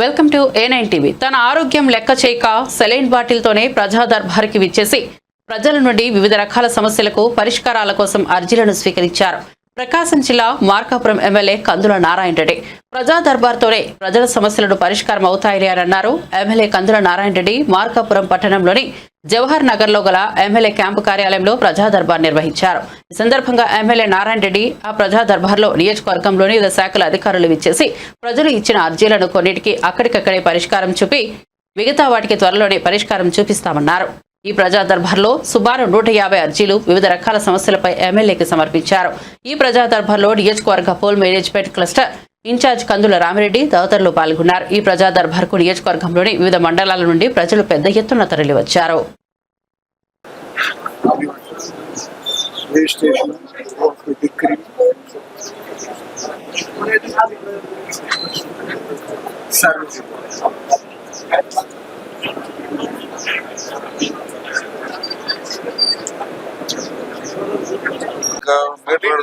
Welcome to A nine TV. తన ఆరోగ్యం లెక్క చేయక సెలైన్ బాటిల్తోనే ప్రజా దర్బార్కి విచ్చేసి ప్రజల నుండి వివిధ రకాల సమస్యలకు పరిష్కారాల కోసం అర్జీలను స్వీకరించారు. ప్రకాశం జిల్లా మార్కాపురం ఎమ్మెల్యే కందుల నారాయణ రెడ్డి. ప్రజా దర్బార్తోనే ప్రజల సమస్యలను పరిష్కారం అవుతాయని అన్నారు. ఎమ్మెల్యే కందుల నారాయణ రెడ్డి మార్కాపురం పట్టణంలోని జవహర్ నగర్లో గల ఎమ్మెల్యే క్యాంపు కార్యాలయంలో ప్రజా దర్బార్ నిర్వహించారు. ఈ సందర్భంగా ఎమ్మెల్యే నారాయణ రెడ్డి ఆ ప్రజా దర్బార్లో నియోజకవర్గంలోని వివిధ శాఖల అధికారులు విచ్చేసి ప్రజలు ఇచ్చిన అర్జీలను కొన్నిటికి అక్కడికక్కడే పరిష్కారం చూపి మిగతా వాటికి త్వరలోనే పరిష్కారం చూపిస్తామన్నారు. ఈ ప్రజా దర్బార్లో సుమారు నూట యాభై అర్జీలు వివిధ రకాల సమస్యలపై ఎమ్మెల్యేకి సమర్పించారు. ఈ ప్రజా దర్బార్లో నియోజకవర్గ poll management cluster incharge Kandula Ramireddy తదితరులు పాల్గొన్నారు. ఈ ప్రజా దర్బార్కు నియోజకవర్గంలోని వివిధ మండలాల నుండి ప్రజలు పెద్ద ఎత్తున తరలివచ్చారు. Registration of the decree. Service. ఇంకా మీటర్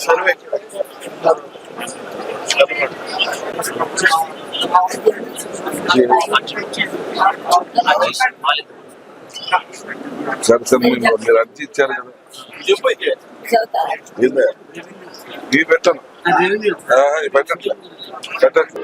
సర్వే సరే సరే మీరు మీరు అర్జీ ఇచ్చారు కదా ఏందే? ఇవి పెట్టను ఆహా, ఇవి పెట్టట్లే పెట్టట్లే